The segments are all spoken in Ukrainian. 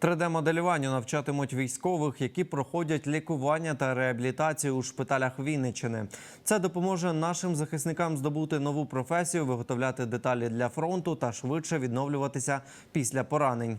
3D-моделюванню навчатимуть військових, які проходять лікування та реабілітацію у шпиталях Вінниччини. Це допоможе нашим захисникам здобути нову професію, виготовляти деталі для фронту та швидше відновлюватися після поранень.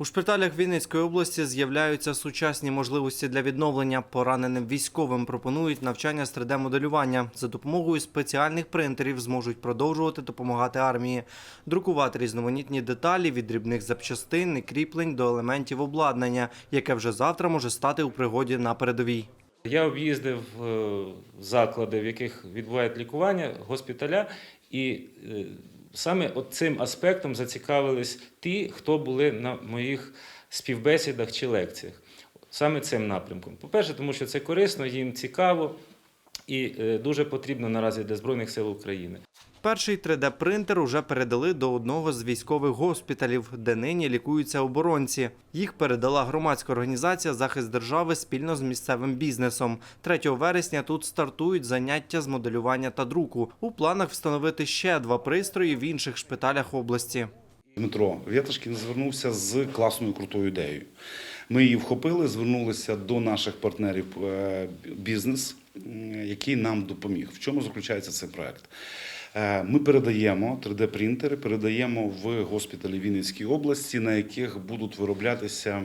У шпиталях Вінницької області з'являються сучасні можливості для відновлення. Пораненим військовим пропонують навчання з 3D-моделювання. За допомогою спеціальних принтерів зможуть продовжувати допомагати армії, друкувати різноманітні деталі від дрібних запчастин і кріплень до елементів обладнання, яке вже завтра може стати у пригоді на передовій. Я об'їздив е, заклади, в яких відбувають лікування, госпіталя, і е, саме цим аспектом зацікавились ті, хто були на моїх співбесідах чи лекціях. Саме цим напрямком. По-перше, тому що це корисно, їм цікаво і е, дуже потрібно наразі для Збройних сил України. Перший 3D-принтер уже передали до одного з військових госпіталів, де нині лікуються оборонці. Їх передала громадська організація Захист держави спільно з місцевим бізнесом. 3 вересня тут стартують заняття з моделювання та друку. У планах встановити ще два пристрої в інших шпиталях області. Дмитро Вєташкін звернувся з класною крутою ідеєю. Ми її вхопили, звернулися до наших партнерів е, бізнес, який нам допоміг. В чому заключається цей проект? Е, Ми передаємо 3D-принтери, передаємо в госпіталі Вінницької області, на яких будуть вироблятися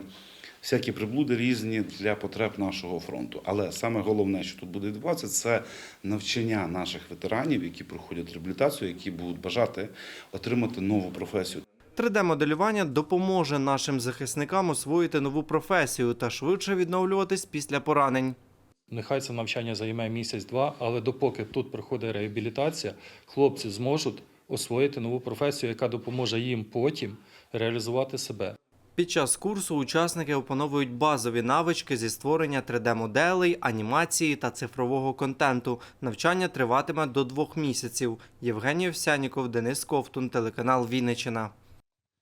всякі приблуди різні для потреб нашого фронту. Але саме головне, що тут буде відбуватися, це навчання наших ветеранів, які проходять реабілітацію, які будуть бажати отримати нову професію. 3D-моделювання допоможе нашим захисникам освоїти нову професію та швидше відновлюватись після поранень. Нехай це навчання займе місяць-два, але допоки тут проходить реабілітація, хлопці зможуть освоїти нову професію, яка допоможе їм потім реалізувати себе. Під час курсу учасники опановують базові навички зі створення 3D-моделей, анімації та цифрового контенту. Навчання триватиме до двох місяців. Євгеній Овсяніков, Денис Ковтун, телеканал Вінниччина.